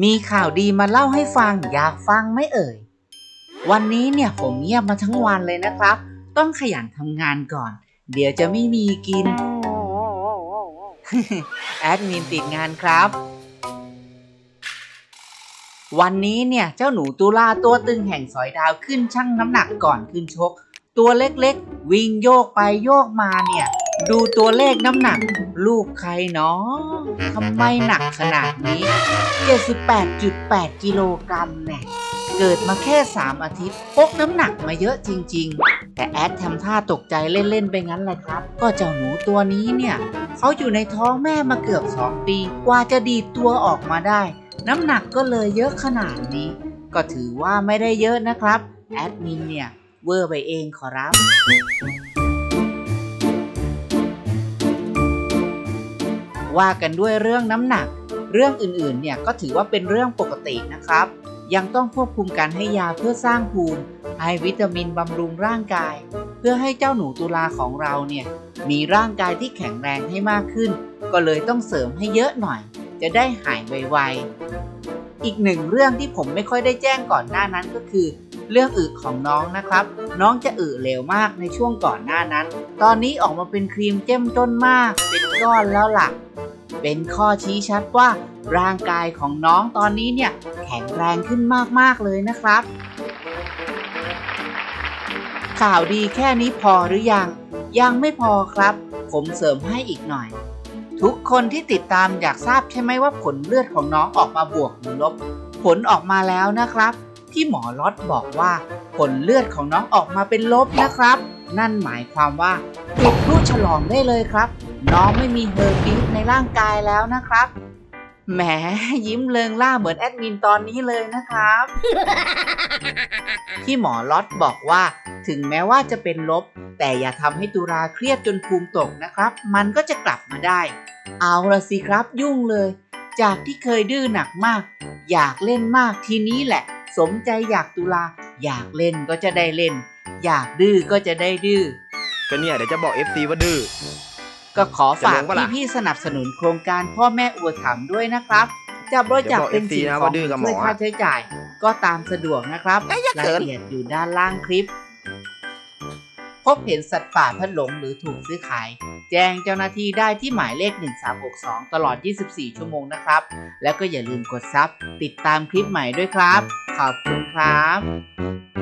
มีข่าวดีมาเล่าให้ฟังอยากฟังไหมเอ่ย วันนี้เนี่ยผมเงียบมาทั้งวันเลยนะครับ ต้องขยันทำงานก่อน เดี๋ยวจะไม่มีกิน แอดมินติดงานครับ วันนี้เนี่ยเจ้าหนูตุลาตัวตึงแห่งสอยดาวขึ้นชั่งน้ำหนักก่อนขึ้นชก ตัวเล็กๆ วิ่งโยกไปโยกมาเนี่ย ดูตัวเลขน้ำหนัก ลูกใครเนาะทำไมหนักขนาดนี้ 78.8 กิโลกรัมเนี่ยเกิดมาแค่ 3 อาทิตย์พกน้ำหนักมาเยอะจริง ๆ แต่แอดทำท่าตกใจเล่น ๆ ไปงั้นแหละครับ ก็เจ้าหนูตัวนี้เนี่ยเขาอยู่ในท้องแม่มาเกือบ 2 ปี กว่าจะดีดตัวออกมาได้ น้ำหนักก็เลยเยอะขนาดนี้ ก็ถือว่าไม่ได้เยอะนะครับ แอดมินเนี่ยเวอร์ไปเองขอรับ ว่ากันด้วยเรื่องน้ำหนัก เรื่องอื่นๆเนี่ยก็ถือว่าเป็นเรื่องปกตินะครับ ยังต้องควบคุมการให้ยาเพื่อสร้างภูมิให้วิตามินบำรุงร่างกาย เพื่อให้เจ้าหนูตุลาของเราเนี่ยมีร่างกายที่แข็งแรงให้มากขึ้น ก็เลยต้องเสริมให้เยอะหน่อย จะได้หายไวๆ อีกหนึ่งเรื่องที่ผมไม่ค่อยได้แจ้งก่อนหน้านั้นก็คือ เรื่องอึของน้องนะครับ น้องจะอึเร็วมากในช่วงก่อนหน้านั้น ตอนนี้ออกมาเป็นครีมเจ้มจนมาก เป็นก้อนแล้วล่ะ เป็นข้อชี้ชัดว่า ร่างกายของน้องตอนนี้เนี่ยแข็งแรงขึ้นมากๆเลยนะครับ ข่าวดีแค่นี้พอหรือยัง ยังไม่พอครับ ผมเสริมให้อีกหน่อย ทุกคนที่ติดตามอยากทราบใช่ไหมว่าผลเลือดของน้องออกมาบวกหรือลบ ผลออกมาแล้วนะครับ ที่หมอล็อตบอกว่าผลเลือดของน้องออกมาเป็นลบนะครับ นั่นหมายความว่าจุดพลุฉลองได้เลยครับ น้องไม่มีเฮอร์ปีสในร่างกายแล้วนะครับ แหมยิ้มเลิงล่าเหมือนแอดมินตอนนี้เลยนะครับ ที่หมอล็อตบอกว่า ถึงแม้ว่าจะเป็นลบ แต่อย่าทำให้ตุราเครียดจนภูมิตกนะครับ มันก็จะกลับมาได้ เอาละสิครับยุ่งเลย จากที่เคยดื้อหนักมาก อยากเล่นมากทีนี้แหละ สมใจอยากตุลา อยากเล่นก็จะได้เล่น อยากดื้อก็จะได้ดื้อก็เนี่ยเดี๋ยวจะบอก FC ว่าดื้อ ก็ขอฝากจะลงปะล่ะพี่ๆสนับสนุนโครงการพ่อแม่อุปถัมภ์ด้วยนะครับจะบริจาคเป็นสิ่งเดี๋ยวขบอองก FC นะว่าดื้อกับหมอช่วยค่าใช้จ่าย ก็ตามสะดวกนะครับเอ้ยอย่ารายเขินละเอียดอยู่ด้านล่างคลิป พบเห็นสัตว์ป่าพัดหลงหรือถูกซื้อขาย แจ้งเจ้าหน้าที่ได้ที่หมายเลข 1362 ตลอด 24 ชั่วโมงนะครับ แล้วก็อย่าลืมกดซับติดตามคลิปใหม่ด้วยครับ ขอบคุณครับ